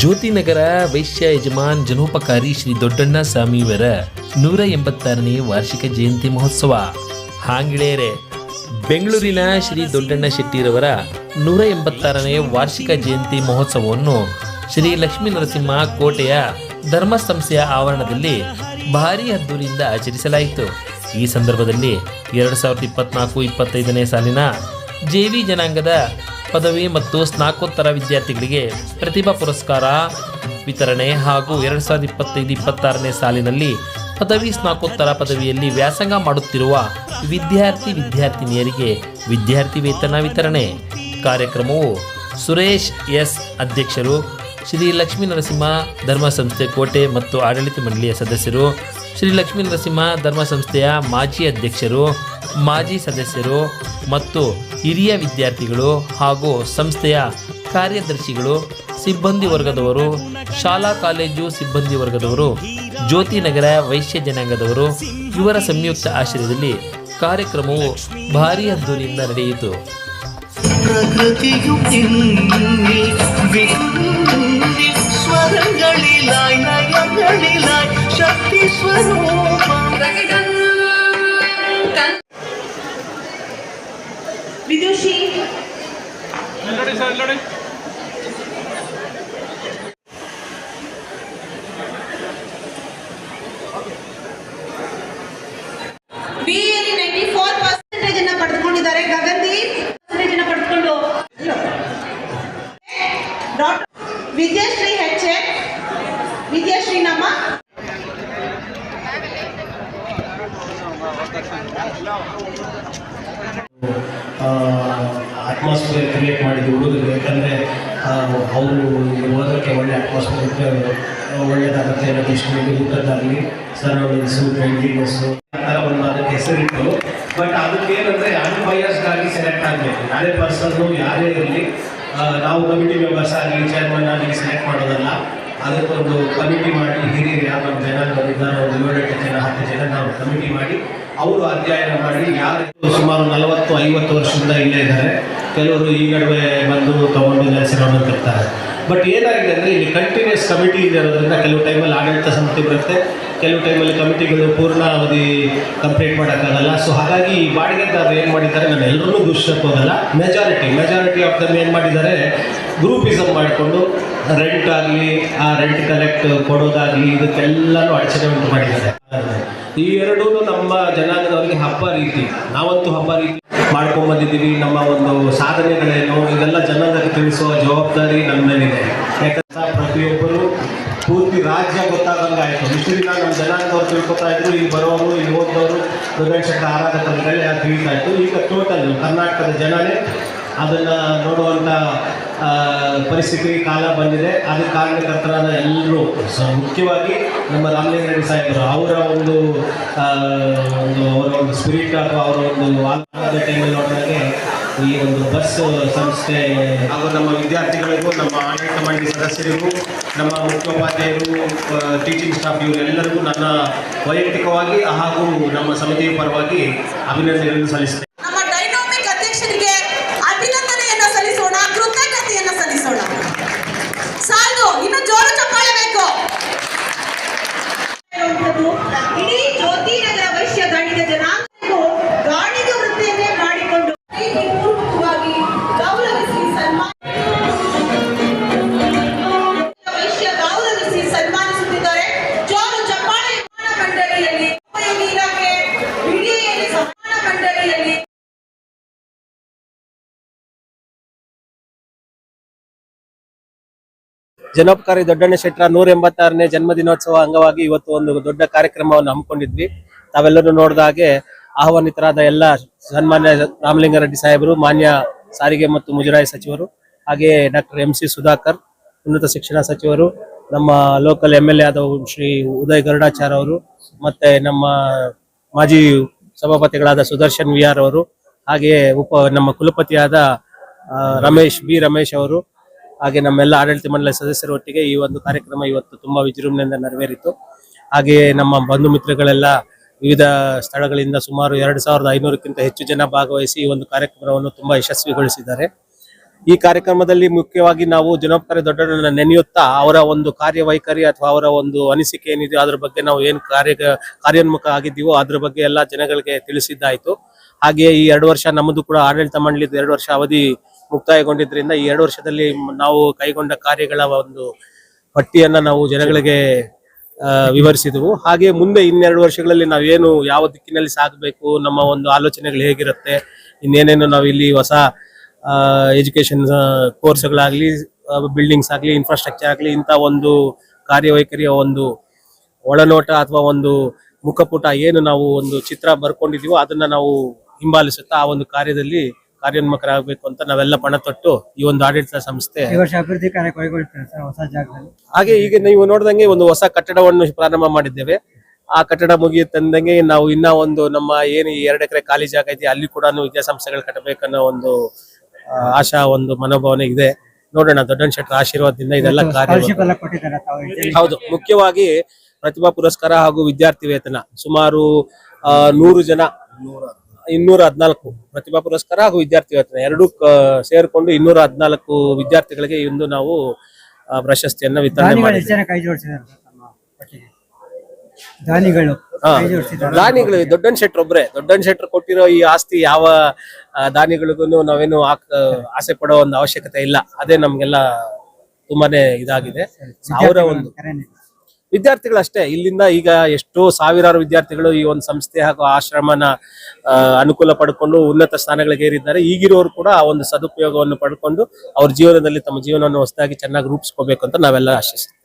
ಜ್ಯೋತಿನಗರ ವೈಶ್ಯ ಯಜಮಾನ್ ಜನೋಪಕಾರಿ ಶ್ರೀ ದೊಡ್ಡಣ್ಣ ಸ್ವಾಮಿಯವರ ನೂರ ಎಂಬತ್ತಾರನೇ ವಾರ್ಷಿಕ ಜಯಂತಿ ಮಹೋತ್ಸವ. ಹಾಂಗಿಳೇರೆ ಬೆಂಗಳೂರಿನ ಶ್ರೀ ದೊಡ್ಡಣ್ಣ ಶೆಟ್ಟಿರವರ ನೂರ ಎಂಬತ್ತಾರನೇ ವಾರ್ಷಿಕ ಜಯಂತಿ ಮಹೋತ್ಸವವನ್ನು ಶ್ರೀ ಲಕ್ಷ್ಮೀ ನರಸಿಂಹ ಕೋಟೆಯ ಧರ್ಮ ಸಂಸ್ಥೆಯ ಆವರಣದಲ್ಲಿ ಭಾರೀ ಅದ್ದೂರಿಯಿಂದ ಆಚರಿಸಲಾಯಿತು. ಈ ಸಂದರ್ಭದಲ್ಲಿ ಎರಡು ಸಾವಿರದ ಇಪ್ಪತ್ನಾಲ್ಕು, ಇಪ್ಪತ್ತೈದನೇ ಸಾಲಿನ ಜೆವಿ ಜನಾಂಗದ ಪದವಿ ಮತ್ತು ಸ್ನಾಕೋತ್ತರ ವಿದ್ಯಾರ್ಥಿಗಳಿಗೆ ಪ್ರತಿಭಾ ಪುರಸ್ಕಾರ, ವಿತರಣೆ ಹಾಗೂ ಎರಡು ಸಾವಿರದ ಇಪ್ಪತ್ತೈದು ಇಪ್ಪತ್ತಾರನೇ ಸಾಲಿನಲ್ಲಿ ಪದವಿ ಸ್ನಾಕೋತ್ತರ ಪದವಿಯಲ್ಲಿ ವ್ಯಾಸಂಗ ಮಾಡುತ್ತಿರುವ ವಿದ್ಯಾರ್ಥಿ ವಿದ್ಯಾರ್ಥಿನಿಯರಿಗೆ ವಿದ್ಯಾರ್ಥಿ ವೇತನ ವಿತರಣೆ. ಕಾರ್ಯಕ್ರಮವು ಸುರೇಶ್ ಎಸ್ ಅಧ್ಯಕ್ಷರು, ಶ್ರೀ ಲಕ್ಷ್ಮೀ ನರಸಿಂಹ ಧರ್ಮಸಂಸ್ಥೆ ಕೋಟೆ ಮತ್ತು ಆಡಳಿತ ಮಂಡಳಿಯ ಸದಸ್ಯರು, ಶ್ರೀ ಲಕ್ಷ್ಮೀ ನರಸಿಂಹ ಧರ್ಮಸಂಸ್ಥೆಯ ಮಾಜಿ ಅಧ್ಯಕ್ಷರು, ಮಾಜಿ ಸದಸ್ಯರು ಮತ್ತು ಹಿರಿಯ ವಿದ್ಯಾರ್ಥಿಗಳು ಹಾಗೂ ಸಂಸ್ಥೆಯ ಕಾರ್ಯದರ್ಶಿಗಳು, ಸಿಬ್ಬಂದಿ ವರ್ಗದವರು, ಶಾಲಾ ಕಾಲೇಜು ಸಿಬ್ಬಂದಿ ವರ್ಗದವರು, ಜ್ಯೋತಿ ನಗರ ವೈಶ್ಯ ಜನಾಂಗದವರು, ಇವರ ಸಂಯುಕ್ತ ಆಶ್ರಯದಲ್ಲಿ ಕಾರ್ಯಕ್ರಮವು ಭಾರೀ ಅದ್ದೂರಿಯಿಂದ ನಡೆಯಿತು. ಶಕ್ತಿ ಸ್ವರೂಪ. ವಿದುಷಿ. ಬಿಎಲ್ಲಿ ನೈಂಟಿ ಫೋರ್ ಪರ್ಸೆಂಟೇಜ್ ಅನ್ನ ಪಡೆದುಕೊಂಡಿದ್ದಾರೆ. ಗಗನ್ದೀಪ್ ಪರ್ಸೆಂಟೇಜ್ ಅನ್ನ ಪಡೆದುಕೊಂಡು. Doctor Vidyashree H Vidyashree atmosphere create ಮಾಡಿದ್ವಿ ಹುಡುಗರಿಗೆ, ಯಾಕಂದರೆ ಅವರು ಓದೋಕ್ಕೆ ಒಳ್ಳೆ ಅಟ್ಮಾಸ್ಫಿಯರ್ ಒಳ್ಳೆಯದಾಗುತ್ತೆ ಅನ್ನೋ ದೃಷ್ಟಿಯಲ್ಲಿ ಊಟದ್ದಾಗಲಿ ಸರೌಂಡಿಂಗ್ಸು ಪೇಂಟಿಂಗ್ಸು ಆ ಥರ ಒಂದು ಅದಕ್ಕೆ ಹೆಸರಿಟ್ಟು ಬಟ್ ಅದಕ್ಕೆ ಏನಂದರೆ ಅನ್ಬಯಸ್ಡಾಗಿ ಸೆಲೆಕ್ಟ್ ಆಗಬೇಕು. ಯಾರೇ ಪರ್ಸನ್ನು ಯಾರೇ ಇರಲಿ ನಾವು ಕಮಿಟಿ ಮೆಂಬರ್ಸ್ ಆಗಲಿ ಚೇರ್ಮನ್ ಆಗಲಿ ಸೆಲೆಕ್ಟ್ ಮಾಡೋದಲ್ಲ, ಅದಕ್ಕೊಂದು ಕಮಿಟಿ ಮಾಡಿ ಹಿರಿಯರು ಯಾರು, ನಮ್ಮ ಜನಾಂಗದಿದ್ದಾರೆ ಒಂದು ಏಳೆಂಟು ಜನ, ಹತ್ತು ಜನ ನಾವು ಕಮಿಟಿ ಮಾಡಿ, ಅವರು ಅಧ್ಯಯನ ಮಾಡಿ, ಯಾರು ಸುಮಾರು ನಲವತ್ತು ಐವತ್ತು ವರ್ಷದಿಂದ ಇಲ್ಲೇ ಇದ್ದಾರೆ. ಕೆಲವರು ಈ ನಡುವೆ ಬಂದು ತೊಗೊಂಡಿಲ್ಲ ನೆಲೆಸಿರೋದು ಇರ್ತಾರೆ ಬಟ್ ಏನಾಗಿದೆ ಅಂದರೆ ಇಲ್ಲಿ ಕಂಟಿನ್ಯೂಸ್ ಕಮಿಟಿ ಇರೋದ್ರಿಂದ ಕೆಲವು ಟೈಮಲ್ಲಿ ಆಡಳಿತ ಸಮಿತಿ ಬರುತ್ತೆ, ಕೆಲವು ಟೈಮಲ್ಲಿ ಕಮಿಟಿಗಳು ಪೂರ್ಣ ಅವಧಿ ಕಂಪ್ಲೀಟ್ ಮಾಡೋಕ್ಕಾಗಲ್ಲ ಸೊ ಹಾಗಾಗಿ ಈ ಬಾಡಿಗೆದಾರರು ಏನು ಮಾಡಿದ್ದಾರೆ, ನಾನು ಎಲ್ಲರೂ ದೂಷಿಸಕ್ಕೆ ಹೋಗಲ್ಲ. ಮೆಜಾರಿಟಿ ಮೆಜಾರಿಟಿ ಆಫ್ ದಮ್ ಏನು ಮಾಡಿದ್ದಾರೆ ಗ್ರೂಪಿಸಮ್ ಮಾಡಿಕೊಂಡು ರೆಂಟ್ ಆಗಲಿ, ಆ ರೆಂಟ್ ಕಲೆಕ್ಟ್ ಕೊಡೋದಾಗಲಿ, ಇದಕ್ಕೆಲ್ಲನೂ ಅಡಚಣೆ ಉಂಟು ಮಾಡಿದ್ದಾರೆ. ಈ ಎರಡೂ ನಮ್ಮ ಜನಾಂಗದವರಿಗೆ ಹಬ್ಬ ರೀತಿ, ನಾವಂತೂ ಹಬ್ಬ ರೀತಿ ಮಾಡ್ಕೊಂಡ್ ಬಂದಿದ್ದೀವಿ ನಮ್ಮ ಒಂದು ಸಾಧನೆಗಳೇನು? ಇದೆಲ್ಲ ಜನರಿಗೆ ತಿಳಿಸುವ ಜವಾಬ್ದಾರಿ ನಮ್ಮ ಮೇಲಿದೆ ಯಾಕಂದ್ರೆ ಪ್ರತಿಯೊಬ್ಬರು ಪೂರ್ತಿ ರಾಜ್ಯ ಗೊತ್ತಾದಂಗೆ ಆಯಿತು. ದಿನ ನಮ್ಮ ಜನಾಂಗದವ್ರು ತಿಳ್ಕೊತಾ ಇದ್ರು. ಇಲ್ಲಿ ಬರೋರು ಇಲ್ಲಿ ಓದೋರು ಆರಾಧಕ ಆರಾಧಕರುಗಳೇ ಅದು ತಿಳಿತಾ ಇತ್ತು. ಈಗ ಟೋಟಲ್ ಕರ್ನಾಟಕದ ಜನನೇ ಅದನ್ನು ನೋಡುವಂಥ ಪರಿಸ್ಥಿತಿ ಕಾಲ ಬಂದಿದೆ. ಅದಕ್ಕೆ ಕಾರಣಕರ್ತರಾದ ಎಲ್ಲರೂ ಮುಖ್ಯವಾಗಿ ನಮ್ಮ ರಾಮಲಿಂಗಾರೆಡ್ಡಿ ಸಾಹೇಬರು, ಅವರ ಒಂದು ಒಂದು, ಅವರ ಒಂದು ಸ್ಪಿರಿಟ್ ಅಥವಾ ಅವರ ಒಂದು ಆತ್ಮದ ಟೈಮಲ್ಲಿ ನೋಡಿದಾಗೆ ಈ ಒಂದು ಬಸ್ ಸಂಸ್ಥೆ ಹಾಗೂ ನಮ್ಮ ವಿದ್ಯಾರ್ಥಿಗಳಿಗೂ, ನಮ್ಮ ಆಡಳಿತ ಮಂಡಳಿ ಸದಸ್ಯರಿಗೂ, ನಮ್ಮ ಮುಖ್ಯೋಪಾಧ್ಯಾಯರು ಟೀಚಿಂಗ್ ಸ್ಟಾಫ್ ಇವರೆಲ್ಲರಿಗೂ ನನ್ನ ವೈಯಕ್ತಿಕವಾಗಿ ಹಾಗೂ ನಮ್ಮ ಸಮಿತಿಯ ಪರವಾಗಿ ಅಭಿನಂದನೆಗಳನ್ನು ಸಲ್ಲಿಸ್ತೇನೆ. ಜನೋಪಕಾರಿ ದೊಡ್ಡಣ್ಣ ಶೆಟ್ಟರ ನೂರ ಎಂಬತ್ತಾರನೇ ಜನ್ಮದಿನೋತ್ಸವ ಅಂಗವಾಗಿ ಇವತ್ತು ಒಂದು ದೊಡ್ಡ ಕಾರ್ಯಕ್ರಮವನ್ನು ಹಮ್ಮಿಕೊಂಡಿದ್ವಿ. ತಾವೆಲ್ಲರೂ ನೋಡಿದ ಹಾಗೆ ಆಹ್ವಾನಿತರಾದ ಎಲ್ಲ ಸನ್ಮಾನ್ಯ ರಾಮಲಿಂಗಾರೆಡ್ಡಿ ಸಾಹೇಬರು, ಮಾನ್ಯ ಸಾರಿಗೆ ಮತ್ತು ಮುಜರಾಯಿ ಸಚಿವರು ಹಾಗೆ ಡಾಕ್ಟರ್ ಎಂ ಸಿ ಸುಧಾಕರ್, ಉನ್ನತ ಶಿಕ್ಷಣ ಸಚಿವರು, ನಮ್ಮ ಲೋಕಲ್ ಎಂ ಎಲ್ ಎ ಆದ ಶ್ರೀ ಉದಯ್ ಗರುಡಾಚಾರ್ ಅವರು, ಮತ್ತೆ ನಮ್ಮ ಮಾಜಿ ಸಭಾಪತಿಗಳಾದ ಸುದರ್ಶನ್ ವಿ ಆರ್ ಅವರು ಹಾಗೆ ಉಪ ನಮ್ಮ ಕುಲಪತಿಯಾದ ರಮೇಶ್, ಬಿ ರಮೇಶ್ ಅವರು ಹಾಗೆ ನಮ್ಮೆಲ್ಲ ಆಡಳಿತ ಮಂಡಳಿ ಸದಸ್ಯರ ಒಟ್ಟಿಗೆ ಈ ಒಂದು ಕಾರ್ಯಕ್ರಮ ಇವತ್ತು ತುಂಬಾ ವಿಜೃಂಭಣೆಯಿಂದ ನೆರವೇರಿತು. ಹಾಗೆಯೇ ನಮ್ಮ ಬಂಧು ಮಿತ್ರಗಳೆಲ್ಲ ವಿವಿಧ ಸ್ಥಳಗಳಿಂದ ಸುಮಾರು ಎರಡು ಸಾವಿರದ ಐನೂರಕ್ಕಿಂತ ಹೆಚ್ಚು ಜನ ಭಾಗವಹಿಸಿ ಈ ಒಂದು ಕಾರ್ಯಕ್ರಮವನ್ನು ತುಂಬಾ ಯಶಸ್ವಿಗೊಳಿಸಿದ್ದಾರೆ. ಈ ಕಾರ್ಯಕ್ರಮದಲ್ಲಿ ಮುಖ್ಯವಾಗಿ ನಾವು ಜನೋಪಕಾರಿ ದೊಡ್ಡಣ್ಣ ನೆನೆಯುತ್ತಾ ಅವರ ಒಂದು ಕಾರ್ಯವೈಖರಿ ಅಥವಾ ಅವರ ಒಂದು ಅನಿಸಿಕೆ ಏನಿದೆ ಅದ್ರ ಬಗ್ಗೆ ನಾವು ಏನು ಕಾರ್ಯ ಕಾರ್ಯೋನ್ಮುಖ ಆಗಿದ್ದೀವೋ ಅದ್ರ ಬಗ್ಗೆ ಎಲ್ಲ ಜನಗಳಿಗೆ ತಿಳಿಸಿದ್ದಾಯಿತು. ಹಾಗೆಯೇ ಈ ಎರಡು ವರ್ಷ ನಮ್ಮದು ಕೂಡ ಆಡಳಿತ ಮಂಡಳಿದ ಎರಡು ವರ್ಷ ಅವಧಿ ಮುಕ್ತಾಯಗೊಂಡಿದ್ರಿಂದ ಈ ಎರಡು ವರ್ಷದಲ್ಲಿ ನಾವು ಕೈಗೊಂಡ ಕಾರ್ಯಗಳ ಒಂದು ಪಟ್ಟಿಯನ್ನ ನಾವು ಜನಗಳಿಗೆ ವಿವರಿಸಿದವು. ಹಾಗೆ ಮುಂದೆ ಇನ್ನೆರಡು ವರ್ಷಗಳಲ್ಲಿ ನಾವೇನು ಯಾವ ದಿಕ್ಕಿನಲ್ಲಿ ಸಾಗಬೇಕು, ನಮ್ಮ ಒಂದು ಆಲೋಚನೆಗಳು ಹೇಗಿರುತ್ತೆ, ಇನ್ನೇನೇನು ನಾವು ಇಲ್ಲಿ ಹೊಸ ಎಜುಕೇಶನ್ ಕೋರ್ಸ್ಗಳಾಗಲಿ ಬಿಲ್ಡಿಂಗ್ಸ್ ಆಗಲಿ ಇನ್ಫ್ರಾಸ್ಟ್ರಕ್ಚರ್ ಆಗಲಿ, ಇಂಥ ಒಂದು ಕಾರ್ಯವೈಖರಿಯ ಒಂದು ಒಳನೋಟ ಅಥವಾ ಒಂದು ಮುಖಪುಟ ಏನು ನಾವು ಒಂದು ಚಿತ್ರ ಬರ್ಕೊಂಡಿದೀವೋ ಅದನ್ನ ನಾವು ಹಿಂಬಾಲಿಸುತ್ತಾ ಆ ಒಂದು ಕಾರ್ಯದಲ್ಲಿ ಕಾರ್ಯೋನ್ಮುಖರಾಗಬೇಕು ಅಂತ ನಾವೆಲ್ಲ ಪಣ ತೊಟ್ಟು ಈ ಒಂದು ಆಡಳಿತ ಸಂಸ್ಥೆ ಈ ವರ್ಷ ಅಭಿವೃದ್ಧಿ ಕಾರ್ಯ ಕೈಗೊಳ್ತಾರೆ ಸರ್ ಹೊಸ ಜಾಗದಲ್ಲಿ. ಹಾಗೆ ಈಗ ನೀವು ನೋಡ್ದಂಗೆ ಒಂದು ಹೊಸ ಕಟ್ಟಡವನ್ನು ಪ್ರಾರಂಭ ಮಾಡಿದ್ದೇವೆ. ಆ ಕಟ್ಟಡ ಮುಗಿಯುತ್ತಂದಂಗೆ ನಾವು ಇನ್ನ ಒಂದು ನಮ್ಮ ಏನು ಈ ಎರಡು ಎಕರೆ ಖಾಲಿ ಜಾಗ ಇದೆ ಅಲ್ಲಿ ಕೂಡ ವಿದ್ಯಾಸಂಸ್ಥೆಗಳು ಕಟ್ಟಬೇಕನ್ನೋ ಒಂದು ಆ, ಆಶಾ ಒಂದು ಮನೋಭಾವನೆ ಇದೆ. ನೋಡೋಣ ದೊಡ್ಡನ್ ಶೆಟ್ಟರ್ ಆಶೀರ್ವಾದದಿಂದ ಇದೆಲ್ಲ ಕಾರ್ಯ ಸ್ಕಾಲರ್ಶಿಪ್ ಎಲ್ಲ ಕೊಟ್ಟಿದ್ದಾರೆ ತಾವು ಇಲ್ಲಿ. ಹೌದು ಮುಖ್ಯವಾಗಿ ಪ್ರತಿಭಾ ಪುರಸ್ಕಾರ ಹಾಗೂ ವಿದ್ಯಾರ್ಥಿ ವೇತನ. ಸುಮಾರು ಆ, ನೂರು ಜನ ಇನ್ನೂರ ಹದಿನಾಲ್ಕು ಪ್ರತಿಭಾ ಪುರಸ್ಕಾರ ಹಾಗೂ ವಿದ್ಯಾರ್ಥಿ ವೇತನ. ಎರಡು ಸೇರಿಕೊಂಡು ಇನ್ನೂರ ಹದಿನಾಲ್ಕು ವಿದ್ಯಾರ್ಥಿಗಳಿಗೆ ಇಂದು ನಾವು ಪ್ರಶಸ್ತಿಯನ್ನು ವಿತರಣೆ ದಾನಿಗಳು ಮಾಡಿದ್ದೇವೆ. ದಾನಿಗಳು ದೊಡ್ಡನ್ ಶೆಟ್ರ್ ಒಬ್ರೆ. ದೊಡ್ಡನ್ ಶೆಟ್ರ್ ಕೊಟ್ಟಿರೋ ಈ ಆಸ್ತಿ ಯಾವ ದಾನಿಗಳಿಗೂ ನಾವೇನು ಆಸೆ ಪಡೋ ಒಂದು ಅವಶ್ಯಕತೆ ಇಲ್ಲ. ಅದೇ ನಮ್ಗೆಲ್ಲ ತುಂಬಾನೇ ಇದಾಗಿದೆ. ಅವರ ಒಂದು. ಕರೆ ನೀಡಿ. ವಿದ್ಯಾರ್ಥಿಗಳು ಅಷ್ಟೇ ಇಲ್ಲಿಂದ ಈಗ ಎಷ್ಟೋ ಸಾವಿರಾರು ವಿದ್ಯಾರ್ಥಿಗಳು ಈ ಒಂದು ಸಂಸ್ಥೆ ಹಾಗೂ ಆಶ್ರಮನ ಅನುಕೂಲ ಪಡ್ಕೊಂಡು ಉನ್ನತ ಸ್ಥಾನಗಳಿಗೆ ಏರಿದ್ದಾರೆ ಈಗಿರೋರು ಕೂಡ ಆ ಒಂದು ಸದುಪಯೋಗವನ್ನು ಪಡ್ಕೊಂಡು ಅವ್ರ ಜೀವನದಲ್ಲಿ ತಮ್ಮ ಜೀವನವನ್ನು ಹೊಸದಾಗಿ ಚೆನ್ನಾಗಿ ರೂಪಿಸ್ಕೋಬೇಕು ಅಂತ ನಾವೆಲ್ಲ ಆಶಿಸ್ತೀವಿ